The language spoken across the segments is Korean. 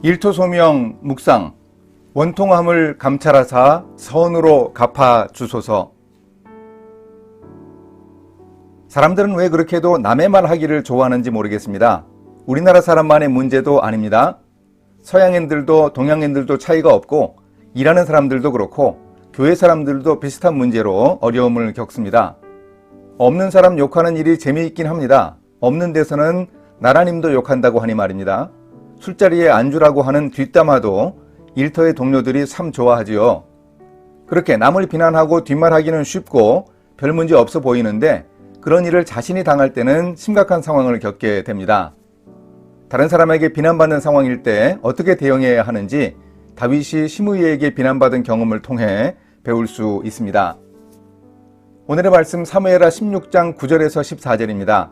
일토소명 묵상 원통함을 감찰하사 선으로 갚아 주소서 사람들은 왜 그렇게도 남의 말 하기를 좋아하는지 모르겠습니다. 우리나라 사람만의 문제도 아닙니다. 서양인들도 동양인들도 차이가 없고 일하는 사람들도 그렇고 교회 사람들도 비슷한 문제로 어려움을 겪습니다. 없는 사람 욕하는 일이 재미있긴 합니다. 없는 데서는 나라님도 욕한다고 하니 말입니다. 술자리에 안주라고 하는 뒷담화도 일터의 동료들이 참 좋아하지요. 그렇게 남을 비난하고 뒷말하기는 쉽고 별 문제 없어 보이는데 그런 일을 자신이 당할 때는 심각한 상황을 겪게 됩니다. 다른 사람에게 비난받는 상황일 때 어떻게 대응해야 하는지 다윗이 시므이에게 비난받은 경험을 통해 배울 수 있습니다. 오늘의 말씀 사무엘하 16장 9절에서 14절입니다.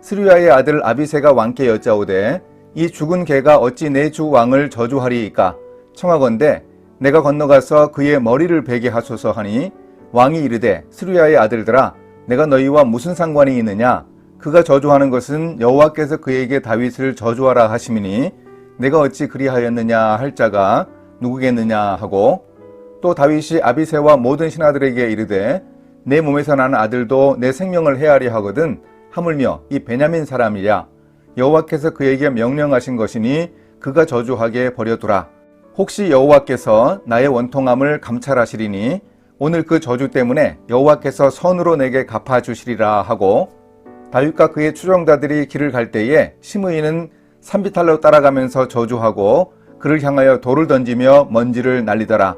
스루야의 아들 아비세가 왕께 여짜오되 이 죽은 개가 어찌 내 주 왕을 저주하리이까? 청하건대 내가 건너가서 그의 머리를 베게 하소서 하니 왕이 이르되 스루야의 아들들아 내가 너희와 무슨 상관이 있느냐? 그가 저주하는 것은 여호와께서 그에게 다윗을 저주하라 하심이니 내가 어찌 그리하였느냐 할 자가 누구겠느냐 하고 또 다윗이 아비세와 모든 신하들에게 이르되 내 몸에서 나는 아들도 내 생명을 헤아리 하거든 하물며 이 베냐민 사람이랴 여호와께서 그에게 명령하신 것이니 그가 저주하게 버려두라. 혹시 여호와께서 나의 원통함을 감찰하시리니 오늘 그 저주 때문에 여호와께서 선으로 내게 갚아 주시리라 하고 다윗과 그의 추종자들이 길을 갈 때에 시므이는 산비탈로 따라가면서 저주하고 그를 향하여 돌을 던지며 먼지를 날리더라.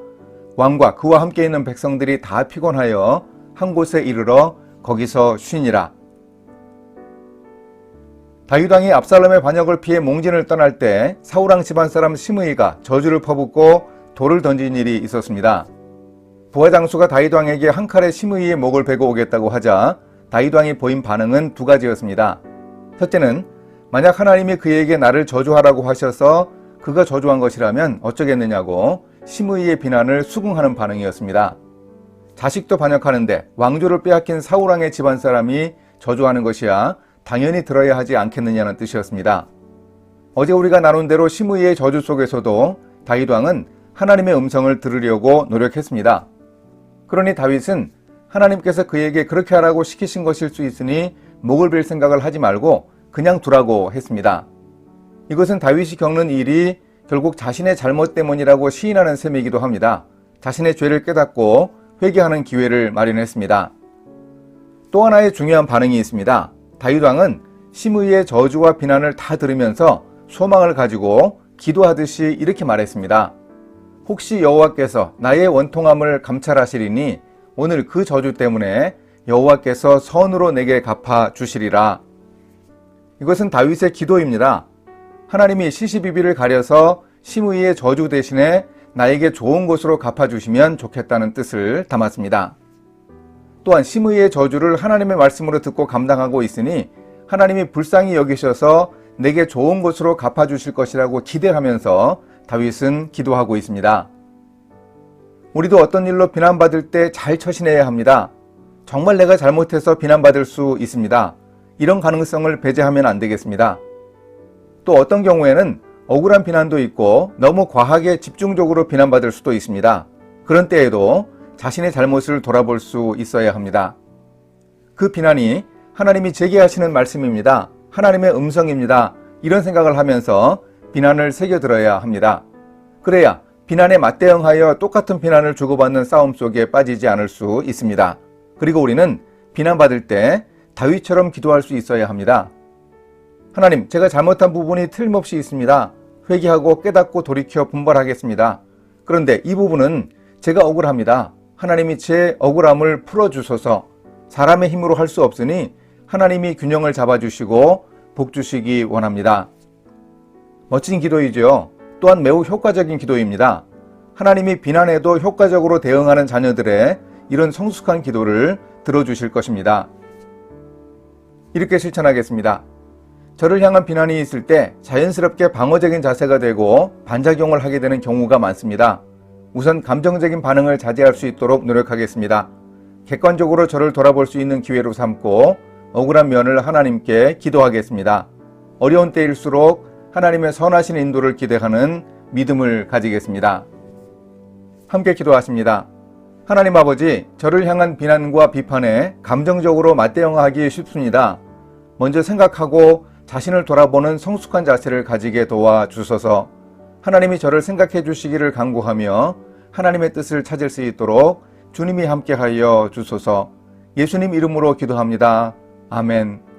왕과 그와 함께 있는 백성들이 다 피곤하여 한 곳에 이르러 거기서 쉬니라 다윗 왕이 압살롬의 반역을 피해 몽진을 떠날 때 사우랑 집안 사람 시므이가 저주를 퍼붓고 돌을 던진 일이 있었습니다. 부하 장수가 다윗 왕에게 한 칼에 시므이의 목을 베고 오겠다고 하자 다윗 왕이 보인 반응은 두 가지였습니다. 첫째는 만약 하나님이 그에게 나를 저주하라고 하셔서 그가 저주한 것이라면 어쩌겠느냐고 시므이의 비난을 수긍하는 반응이었습니다. 자식도 반역하는데 왕조를 빼앗긴 사우랑의 집안 사람이 저주하는 것이야 당연히 들어야 하지 않겠느냐는 뜻이었습니다. 어제 우리가 나눈 대로 시므이의 저주 속에서도 다윗 왕은 하나님의 음성을 들으려고 노력했습니다. 그러니 다윗은 하나님께서 그에게 그렇게 하라고 시키신 것일 수 있으니 목을 빌 생각을 하지 말고 그냥 두라고 했습니다. 이것은 다윗이 겪는 일이 결국 자신의 잘못 때문이라고 시인하는 셈이기도 합니다. 자신의 죄를 깨닫고 회개하는 기회를 마련했습니다. 또 하나의 중요한 반응이 있습니다. 다윗 왕은 시므이의 저주와 비난을 다 들으면서 소망을 가지고 기도하듯이 이렇게 말했습니다. 혹시 여호와께서 나의 원통함을 감찰하시리니 오늘 그 저주 때문에 여호와께서 선으로 내게 갚아 주시리라. 이것은 다윗의 기도입니다. 하나님이 시시비비를 가려서 시므이의 저주 대신에 나에게 좋은 곳으로 갚아 주시면 좋겠다는 뜻을 담았습니다. 또한 시므이의 저주를 하나님의 말씀으로 듣고 감당하고 있으니 하나님이 불쌍히 여기셔서 내게 좋은 곳으로 갚아 주실 것이라고 기대하면서 다윗은 기도하고 있습니다. 우리도 어떤 일로 비난받을 때 잘 처신해야 합니다. 정말 내가 잘못해서 비난받을 수 있습니다. 이런 가능성을 배제하면 안 되겠습니다. 또 어떤 경우에는 억울한 비난도 있고 너무 과하게 집중적으로 비난받을 수도 있습니다. 그런 때에도 자신의 잘못을 돌아볼 수 있어야 합니다. 그 비난이 하나님이 제게 하시는 말씀입니다. 하나님의 음성입니다. 이런 생각을 하면서 비난을 새겨들어야 합니다. 그래야 비난에 맞대응하여 똑같은 비난을 주고받는 싸움 속에 빠지지 않을 수 있습니다. 그리고 우리는 비난받을 때 다윗처럼 기도할 수 있어야 합니다. 하나님, 제가 잘못한 부분이 틀림없이 있습니다. 회개하고 깨닫고 돌이켜 분발하겠습니다. 그런데 이 부분은 제가 억울합니다. 하나님이 제 억울함을 풀어주소서 사람의 힘으로 할 수 없으니 하나님이 균형을 잡아주시고 복 주시기 원합니다. 멋진 기도이죠. 또한 매우 효과적인 기도입니다. 하나님이 비난에도 효과적으로 대응하는 자녀들의 이런 성숙한 기도를 들어주실 것입니다. 이렇게 실천하겠습니다. 저를 향한 비난이 있을 때 자연스럽게 방어적인 자세가 되고 반작용을 하게 되는 경우가 많습니다. 우선 감정적인 반응을 자제할 수 있도록 노력하겠습니다. 객관적으로 저를 돌아볼 수 있는 기회로 삼고 억울한 면을 하나님께 기도하겠습니다. 어려운 때일수록 하나님의 선하신 인도를 기대하는 믿음을 가지겠습니다. 함께 기도하십니다. 하나님 아버지, 저를 향한 비난과 비판에 감정적으로 맞대응하기 쉽습니다. 먼저 생각하고 자신을 돌아보는 성숙한 자세를 가지게 도와 주소서. 하나님이 저를 생각해 주시기를 간구하며 하나님의 뜻을 찾을 수 있도록 주님이 함께하여 주소서. 예수님 이름으로 기도합니다. 아멘.